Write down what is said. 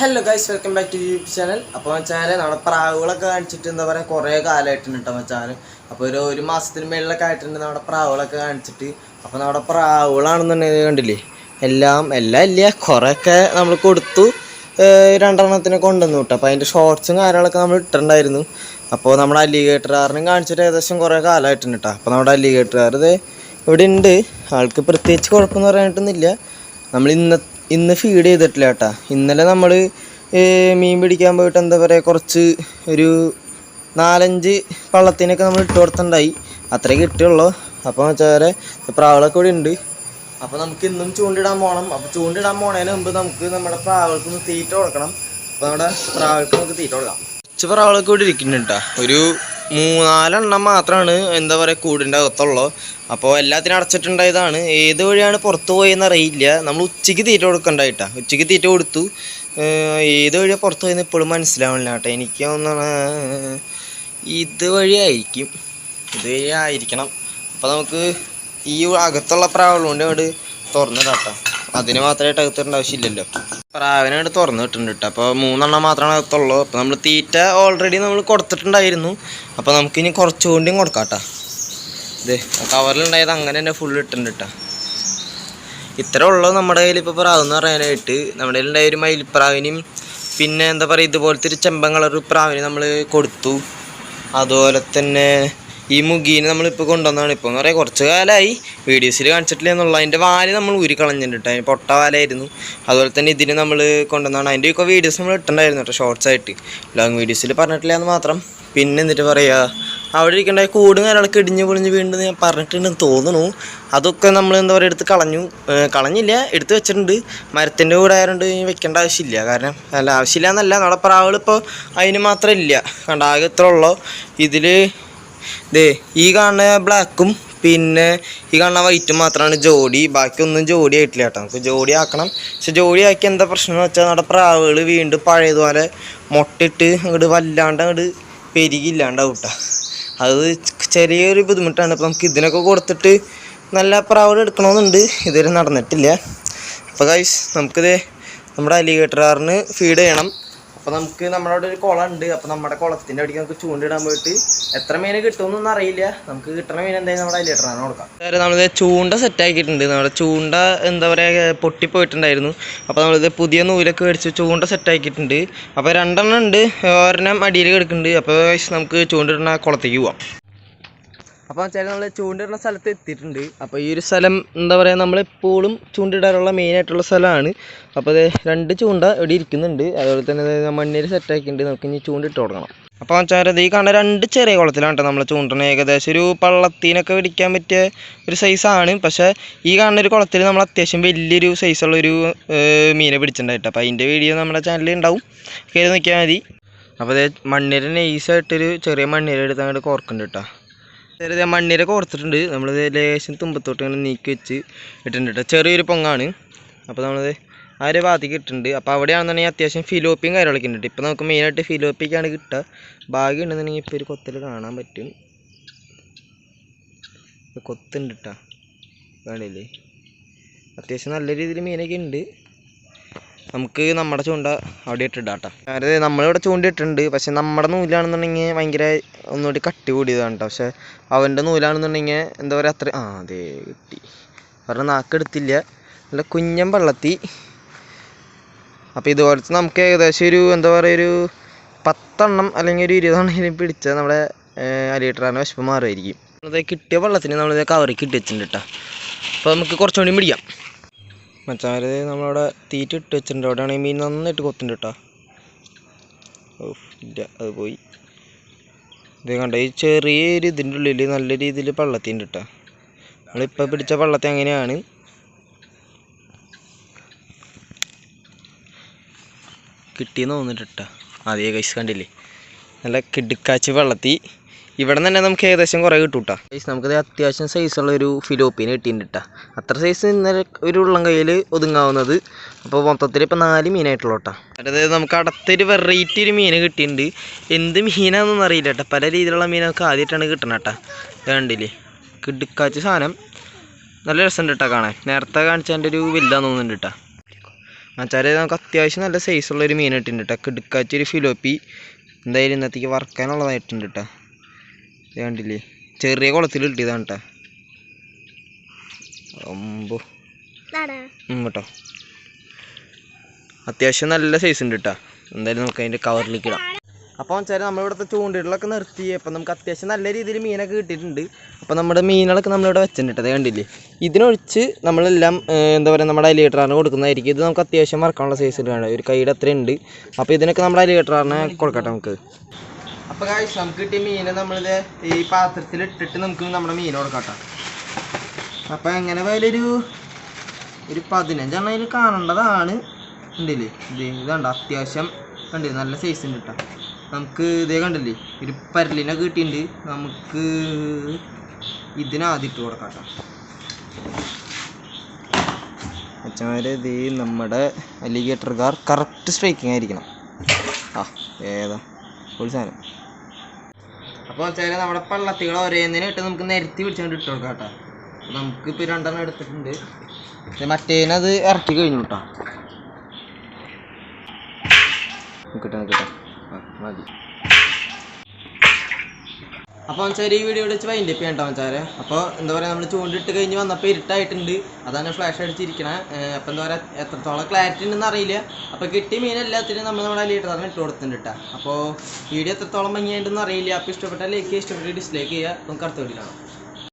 Hello guys welcome back to YouTube channel അപ്പോൾ വെച്ചാൽ നമ്മുടെ പ്രാവുകളൊക്കെ കാണിച്ചിട്ട് എന്താ പറയുക കുറേ കാലമായിട്ടുണ്ട് കേട്ടോ വെച്ചാൽ അപ്പോൾ ഒരു ഒരു മാസത്തിന് മേളിലൊക്കെ ആയിട്ടുണ്ട് നമ്മുടെ പ്രാവുകളൊക്കെ കാണിച്ചിട്ട്. അപ്പോൾ നമ്മുടെ പ്രാവുകളാണെന്നുണ്ടെങ്കിൽ കണ്ടില്ലേ എല്ലാം എല്ലാം ഇല്ല കുറേയൊക്കെ നമ്മൾ കൊടുത്തു. രണ്ടെണ്ണത്തിന് കൊണ്ടുവന്നു കേട്ടോ അപ്പോൾ അതിന്റെ ഷോർട്സും കാര്യങ്ങളൊക്കെ നമ്മൾ ഇട്ടിട്ടുണ്ടായിരുന്നു. അപ്പോൾ നമ്മുടെ അലിഗേറ്ററാറിനും കാണിച്ചിട്ട് ഏകദേശം കുറേ കാലമായിട്ടുണ്ട് കേട്ടോ അപ്പോൾ നമ്മുടെ ഇത് ഇവിടെ ഉണ്ട് ആൾക്ക് പ്രത്യേകിച്ച് കുഴപ്പമെന്ന് പറയാനായിട്ടൊന്നുമില്ല. നമ്മൾ ഇന്ന ഇന്ന് ഫീഡ് ചെയ്തിട്ടില്ല കേട്ടാ. ഇന്നലെ നമ്മൾ മീൻ പിടിക്കാൻ പോയിട്ട് എന്താ പറയുക കുറച്ച് ഒരു നാലഞ്ച് പള്ളത്തിനൊക്കെ നമ്മൾ ഇട്ട് കൊടുത്തുണ്ടായി അത്രേ കിട്ടുള്ളൂ അപ്പോൾ വെച്ചാൽ പ്രാവളൊക്കെ ഇവിടെ ഉണ്ട്. അപ്പോൾ നമുക്ക് ഇന്നും ചൂണ്ടിടാൻ പോകണം അപ്പോൾ ചൂണ്ടിടാൻ പോണതിന് മുമ്പ് നമുക്ക് നമ്മുടെ പ്രാവൾക്ക് ഒന്ന് തീറ്റ കൊടുക്കണം. അപ്പോൾ നമ്മുടെ പ്രാവൾക്ക് നമുക്ക് തീറ്റ കൊടുക്കാം. കുറച്ച് പ്രാവളൊക്കെ ഇവിടെ ഇരിക്കുന്നുണ്ട്. ഒരു മൂന്നാലെണ്ണം മാത്രമാണ് എന്താ പറയുക കൂടിന്റെ അകത്തുള്ളൂ അപ്പോൾ എല്ലാത്തിനും അടച്ചിട്ടുണ്ടായതാണ്. ഏത് വഴിയാണ് പുറത്ത് പോയെന്ന് അറിയില്ല നമ്മൾ ഉച്ചയ്ക്ക് തീറ്റ കൊടുക്കണ്ടായിട്ടാ ഉച്ചയ്ക്ക് തീറ്റ കൊടുത്തു. ഏത് വഴിയാണ് പുറത്ത് പോയെന്ന് ഇപ്പോഴും മനസ്സിലാവണില്ല കേട്ടോ. എനിക്ക് ഒന്നാണ് ഇത് വഴിയായിരിക്കും ഇത് വഴി ആയിരിക്കണം. അപ്പോൾ നമുക്ക് ഈ അകത്തുള്ള പ്രാവുകളുണ്ട് അങ്ങോട്ട് തുറന്നിടാം കേട്ടോ അതിന് മാത്രമേ അകത്തിടേണ്ട ആവശ്യമില്ലല്ലോ. പ്രാവിനെ തുറന്ന് കിട്ടുന്നുണ്ട് കേട്ടോ അപ്പോൾ മൂന്നെണ്ണം മാത്രമാണ് അകത്തുള്ളൂ. അപ്പോൾ നമ്മൾ തീറ്റ ഓൾറെഡി നമ്മൾ കൊടുത്തിട്ടുണ്ടായിരുന്നു. അപ്പോൾ നമുക്കിനി കുറച്ചുകൊണ്ടും കൊടുക്കാം കേട്ടോ ഇത് കവറിലുണ്ടായത് അങ്ങനെ തന്നെ ഫുൾ ഇട്ടിട്ടുണ്ട് കേട്ടോ ഇത്ര ഉള്ളൂ നമ്മുടെ കയ്യിൽ ഇപ്പോൾ പ്രാവ് എന്ന് പറയാനായിട്ട്. നമ്മുടെ കയ്യിലുണ്ടായ ഒരു മയിൽപ്രാവിനും പിന്നെ എന്താ പറയുക ഇതുപോലത്തെ ഒരു ചെമ്പൻ കളർ പ്രാവിന് നമ്മൾ കൊടുത്തു. അതുപോലെ തന്നെ ഈ മുഗീനെ നമ്മളിപ്പോൾ കൊണ്ടുവന്നതാണ്. ഇപ്പോൾ എന്ന് പറയാം കുറച്ച് കാലമായി വീഡിയോസിൽ കാണിച്ചിട്ടില്ല എന്നുള്ള. അതിന്റെ വാൽ നമ്മൾ ഊരി കളഞ്ഞിട്ടുണ്ട് കേട്ടോ അതിന് പൊട്ട വാലായിരുന്നു. അതുപോലെ തന്നെ ഇതിന് നമ്മൾ കൊണ്ടുവന്നതാണ്. അതിന്റെ ഒക്കെ വീഡിയോസ് നമ്മൾ ഇട്ടുണ്ടായിരുന്നു കേട്ടോ ഷോർട്സ് ആയിട്ട്. ലോങ് വീഡിയോസിൽ പറഞ്ഞിട്ടില്ല എന്ന് മാത്രം. പിന്നെ എന്നിട്ട് പറയുക അവിടെ ഇരിക്കേണ്ട കൂടും കാര്യങ്ങളൊക്കെ ഇടിഞ്ഞ് പൊളിഞ്ഞ് വീണ്ടും ഞാൻ പറഞ്ഞിട്ടുണ്ടെന്ന് തോന്നുന്നു. അതൊക്കെ നമ്മൾ എന്താ പറയുക എടുത്ത് കളഞ്ഞു. കളഞ്ഞില്ല എടുത്ത് വെച്ചിട്ടുണ്ട്. മരത്തിന്റെ കൂടെ ആയതുകൊണ്ട് വെക്കേണ്ട ആവശ്യമില്ല. കാരണം അല്ല ആവശ്യമില്ല എന്നല്ല. നമ്മുടെ പ്രാവുകൾ ഇപ്പോൾ അതിന് മാത്രമില്ല കണ്ട ആകെ ഇത്ര ഉള്ളൂ. ഇതിൽ ദേ ഈ കാണുന്ന ബ്ലാക്കും പിന്നെ ഈ കാണുന്ന വൈറ്റും മാത്രമാണ് ജോഡി. ബാക്കിയൊന്നും ജോഡി ആയിട്ടില്ല കേട്ടോ. നമുക്ക് ജോഡി ആക്കണം. പക്ഷെ ജോഡി ആക്കി എന്താ പ്രശ്നം എന്ന് വെച്ചാൽ നമ്മുടെ പ്രാവുകൾ വീണ്ടും പഴയതുപോലെ മുട്ടിട്ട് അങ്ങോട്ട് വല്ലാണ്ട് അങ്ങോട്ട് പെരുകില്ലാണ്ടാവും കേട്ടോ അത് ചെറിയൊരു ബുദ്ധിമുട്ടാണ്. അപ്പോൾ നമുക്ക് ഇതിനൊക്കെ കൊടുത്തിട്ട് നല്ല പ്രാവുകൾ എടുക്കണമെന്നുണ്ട് ഇതുവരെ നടന്നിട്ടില്ല. അപ്പോൾ കൈസ് നമുക്കിത് നമ്മുടെ അലിഗേറ്ററാറിന് ഫീഡ് ചെയ്യണം. അപ്പോൾ നമുക്ക് നമ്മുടെ അവിടെ ഒരു കുളം ഉണ്ട് അപ്പോൾ നമ്മുടെ കുളത്തിന്റെ അടിക്ക് നമുക്ക് ചൂണ്ടിടാൻ പോയിട്ട് എത്ര മീൻ കിട്ടുമെന്നൊന്നും അറിയില്ല. നമുക്ക് കിട്ടണ മീൻ എന്തായാലും നമ്മുടെ അതിലിട്ടാണ് കൊടുക്കാം. നമ്മളിത് ചൂണ്ട സെറ്റ് ആക്കിയിട്ടുണ്ട്. നമ്മുടെ ചൂണ്ട എന്താ പറയുക പൊട്ടിപ്പോയിട്ടുണ്ടായിരുന്നു അപ്പോൾ നമ്മളിത് പുതിയ നൂലൊക്കെ മേടിച്ച് ചൂണ്ട സെറ്റ് ആക്കിയിട്ടുണ്ട്. അപ്പോൾ രണ്ടെണ്ണം ഉണ്ട്. ഒരെണ്ണം അടിയിൽ കിടക്കുന്നുണ്ട്. അപ്പോൾ നമുക്ക് ചൂണ്ടിടുന്ന കുളത്തേക്ക് പോവാം. അപ്പോൾ വെച്ചാൽ നമ്മൾ ചൂണ്ടിടുന്ന സ്ഥലത്ത് എത്തിയിട്ടുണ്ട്. അപ്പോൾ ഈ ഒരു സ്ഥലം എന്താ പറയുക നമ്മളെപ്പോഴും ചൂണ്ടിടാറുള്ള മെയിനായിട്ടുള്ള സ്ഥലമാണ്. അപ്പോൾ അത് രണ്ട് ചൂണ്ട ഇവിടെ ഇരിക്കുന്നുണ്ട്. അതുപോലെ തന്നെ മണ്ണീര് സെറ്റാക്കിയിട്ടുണ്ട് നമുക്ക് ഇനി ചൂണ്ടിട്ട് കൊടുക്കണം. അപ്പോൾ വെച്ചാൽ ഈ കാണുന്ന രണ്ട് ചെറിയ കുളത്തിലാണ് കേട്ടോ നമ്മൾ ചൂണ്ടണ ഏകദേശം ഒരു പള്ളത്തിനൊക്കെ പിടിക്കാൻ പറ്റിയ ഒരു സൈസാണ് പക്ഷേ ഈ കാണുന്ന ഒരു കുളത്തിൽ നമ്മൾ അത്യാവശ്യം വലിയൊരു സൈസുള്ളൊരു ഒരു മീനെ പിടിച്ചിട്ടുണ്ടായിട്ട് അപ്പോൾ അതിന്റെ വീഡിയോ നമ്മുടെ ചാനലിൽ ഉണ്ടാവും കയറി നോക്കിയാൽ മതി. അപ്പോൾ അതേ മണ്ണിര നൈസായിട്ടൊരു ചെറിയ മണ്ണിര എടുത്ത് അങ്ങോട്ട് കോർക്കുന്നുണ്ട് കേട്ടോ ചെറിയ മണ്ണിര കോർത്തിട്ടുണ്ട്. നമ്മളിത് ലേശം തുമ്പത്തോട്ട് ഇങ്ങനെ നീക്കി വെച്ച് ഇട്ടിട്ടുണ്ട് കേട്ടോ ചെറിയൊരു പൊങ്ങാണ്. അപ്പോൾ നമ്മളത് ആ ഒരു ഭാഗത്തേക്ക് ഇട്ടിട്ടുണ്ട്. അപ്പോൾ അവിടെയാണെന്നുണ്ടെങ്കിൽ അത്യാവശ്യം ഫിലോപ്പിയും കാര്യങ്ങളൊക്കെ ഉണ്ട് ഇപ്പോൾ നമുക്ക് മെയിനായിട്ട് ഫിലോപ്പിക്കാണ് കിട്ടുക. ഭാഗ്യം ഉണ്ടെന്നുണ്ടെങ്കിൽ ഇപ്പോൾ ഒരു കൊത്തിൽ കാണാൻ പറ്റും. കൊത്തുണ്ട് കേട്ടോ കാണില്ലേ അത്യാവശ്യം നല്ല രീതിയിൽ മീനൊക്കെ ഉണ്ട്. നമുക്ക് നമ്മുടെ ചൂണ്ട അവിടെ ഇട്ടിടാം കേട്ടോ. അതായത് നമ്മളിവിടെ ചൂണ്ടിട്ടുണ്ട് പക്ഷെ നമ്മുടെ നൂലാണെന്നുണ്ടെങ്കിൽ ഭയങ്കര ഒന്നുകൂടി കട്ടി കൂടിയതാണ് കേട്ടോ. പക്ഷെ അവന്റെ നൂലാണെന്നുണ്ടെങ്കിൽ എന്താ പറയുക അത്ര ആ അതെ കിട്ടി. പറഞ്ഞ നാക്കെടുത്തില്ല നല്ല കുഞ്ഞൻ വെള്ളത്തി അപ്പോൾ ഇതുപോലത്തെ നമുക്ക് ഏകദേശം ഒരു എന്താ പറയുക ഒരു പത്തെണ്ണം അല്ലെങ്കിൽ ഒരു ഇരുപതെണ്ണം പിടിച്ചാൽ നമ്മുടെ അലിയേറ്ററാണ് വിശപ്പ് മാറുമായിരിക്കും. അത് കിട്ടിയ വെള്ളത്തിന് നമ്മളിത് ഇട്ട് വെച്ചിട്ടുണ്ട് കേട്ടോ. അപ്പോൾ നമുക്ക് കുറച്ചുകൂടി പിടിക്കാം മച്ചാമാര് നമ്മളവിടെ തീറ്റ ഇട്ട് വെച്ചിട്ടുണ്ട്. അവിടെയാണെങ്കിൽ മീൻ നന്നായിട്ട് കൊത്തുണ്ട് കേട്ടോ ഇല്ല അത് പോയി. ഇത് കണ്ട ഈ ചെറിയൊരു ഇതിന്റെ ഉള്ളിൽ നല്ല രീതിയിൽ പള്ളത്തിന്റെ ഇട്ടാ നമ്മളിപ്പോൾ പിടിച്ച പള്ളത്തി അങ്ങനെയാണ്. കിട്ടിയെന്ന് തോന്നിട്ടാ അതേ കൈസ് കണ്ടില്ലേ? നല്ല കിടുക്കാച്ചി വെള്ളത്തി ഇവിടെ തന്നെ നമുക്ക് ഏകദേശം കുറേ കിട്ടും കേട്ടോ നമുക്കത് അത്യാവശ്യം സൈസുള്ള ഒരു ഫിലോപ്പിന് കിട്ടിയിട്ടുണ്ട് കേട്ടോ അത്ര സൈസ് ഇന്നലെ ഒരു ഉള്ളം കയ്യിൽ ഒതുങ്ങാവുന്നത്. അപ്പോൾ മൊത്തത്തിൽ ഇപ്പോൾ നാല് മീനായിട്ടുള്ളൂ കേട്ടോ അതായത് നമുക്ക് അടുത്തൊരു വെറൈറ്റി ഒരു മീൻ കിട്ടിയിട്ടുണ്ട്. എന്ത് മീനാണെന്നൊന്നും അറിയില്ല കേട്ടോ പല രീതിയിലുള്ള മീനൊക്കെ ആദ്യമായിട്ടാണ് കിട്ടണം കേട്ടോ ഇത് കണ്ടില്ലേ? കിടുക്കാച്ച സാധനം. നല്ല രസമുണ്ട് കേട്ടോ കാണാൻ. നേരത്തെ കാണിച്ചതിന്റെ ഒരു വലുതാന്ന് തോന്നുന്നുണ്ട് കേട്ടോ മച്ചാരെ നമുക്ക് അത്യാവശ്യം നല്ല സൈസുള്ള ഒരു മീൻ കിട്ടിയിട്ടുണ്ട് കേട്ടോ കിടുക്കാച്ച ഒരു ഫിലോപ്പി എന്തായാലും ഇന്നത്തേക്ക് വറക്കാനുള്ളതായിട്ടുണ്ട് കേട്ടോ കണ്ടില്ലേ? ചെറിയ കുളത്തിൽ കിട്ടിയതാണ് കേട്ടോ അമ്പോ. കേട്ടോ. അത്യാവശ്യം നല്ല സൈസ് ഉണ്ട് കേട്ടോ എന്തായാലും നമുക്ക് അതിന്റെ കവറിലേക്ക് ഇടാം. അപ്പോൾ വെച്ചാൽ നമ്മളിവിടുത്തെ ചൂണ്ടിടലൊക്കെ നിർത്തി അപ്പം നമുക്ക് അത്യാവശ്യം നല്ല രീതിയിൽ മീനൊക്കെ കിട്ടിയിട്ടുണ്ട്. അപ്പോൾ നമ്മുടെ മീനുകളൊക്കെ നമ്മളിവിടെ വെച്ചിട്ടുണ്ട് അത് കണ്ടില്ലേ? ഇതിനൊഴിച്ച് നമ്മളെല്ലാം എന്താ പറയുക നമ്മുടെ അലിയേറ്ററാറിന് കൊടുക്കുന്നതായിരിക്കും. ഇത് നമുക്ക് അത്യാവശ്യം മറക്കാനുള്ള സൈസിൽ വേണം. ഒരു കൈയുടെ അത്ര ഉണ്ട് അപ്പോൾ ഇതിനൊക്കെ നമ്മുടെ അലിയേറ്ററാറിനെ കൊടുക്കട്ടെ നമുക്ക്. അപ്പോൾ കാഴ്ച നമുക്ക് കിട്ടിയ മീനെ നമ്മളിത് ഈ പാത്രത്തിൽ ഇട്ടിട്ട് നമുക്ക് നമ്മുടെ മീൻ കൊടുക്കാം അപ്പോൾ എങ്ങനെ പോയാലൊരു ഒരു ഒരു പതിനഞ്ചെണ്ണം അതിൽ കാണേണ്ടതാണ്. ഉണ്ടല്ലേ ഇത് ഇതുണ്ട്? അത്യാവശ്യം കണ്ടില്ലേ? നല്ല സൈസ് ഉണ്ട് കേട്ടോ നമുക്ക് ഇതേ കണ്ടില്ലേ? ഒരു പരലിനെ കിട്ടിയിട്ടുണ്ട്. നമുക്ക് ഇതിനാദ്യം ഇട്ട് കൊടുക്കാം കേട്ടോ അച്ഛന്മാരെ ഇത് നമ്മുടെ അലിഗേറ്റർ കാർ കറക്റ്റ് സ്ട്രൈക്കിംഗ് ആയിരിക്കണം. ആ ഏതാ? ഒരു സാധനം. അപ്പോൾ വെച്ചാൽ നമ്മുടെ പള്ളത്തികൾ ഒരേന്നിനെ ഇട്ട് നമുക്ക് നിരത്തി പിടിച്ചുകൊണ്ട് ഇട്ട് കൊടുക്കാം കേട്ടോ. നമുക്ക് നമുക്കിപ്പോൾ രണ്ടെണ്ണം എടുത്തിട്ടുണ്ട്. മറ്റേനത് ഇറക്കി കഴിഞ്ഞു കേട്ടോ. കിട്ടാ. കിട്ടാ മതി. അപ്പോൾ വെച്ചാൽ ഈ വീഡിയോ വെച്ച് വൈൻഡ് അപ്പ് ചെയ്യണ്ടോ വെച്ചാൽ അപ്പോൾ എന്താ പറയുക നമ്മൾ ചൂണ്ടിട്ട് കഴിഞ്ഞ് വന്നപ്പോൾ ഇരുട്ടായിട്ടുണ്ട്. അതാണ് ഫ്ലാഷ് അടിച്ചിരിക്കണേ. അപ്പോൾ എന്താ പറയുക എത്രത്തോളം ക്ലാരിറ്റി ഉണ്ടെന്ന് അറിയില്ല. അപ്പോൾ കിട്ടിയ മീൻ എല്ലാത്തിനും നമ്മൾ നമ്മുടെ ലീഡർ തന്നെ ഇട്ട് കൊടുത്തിട്ടുണ്ട് അപ്പോൾ വീഡിയോ എത്രത്തോളം ഭംഗിയായിട്ടുണ്ടെന്ന് അറിയില്ല. അപ്പോൾ ഇഷ്ടപ്പെട്ടാൽ ലൈക്ക് ഇഷ്ടപ്പെട്ട ഡിസ്ലൈക്ക് ചെയ്യുക. നമുക്ക് അടുത്ത വീഡിയോ കാണാം.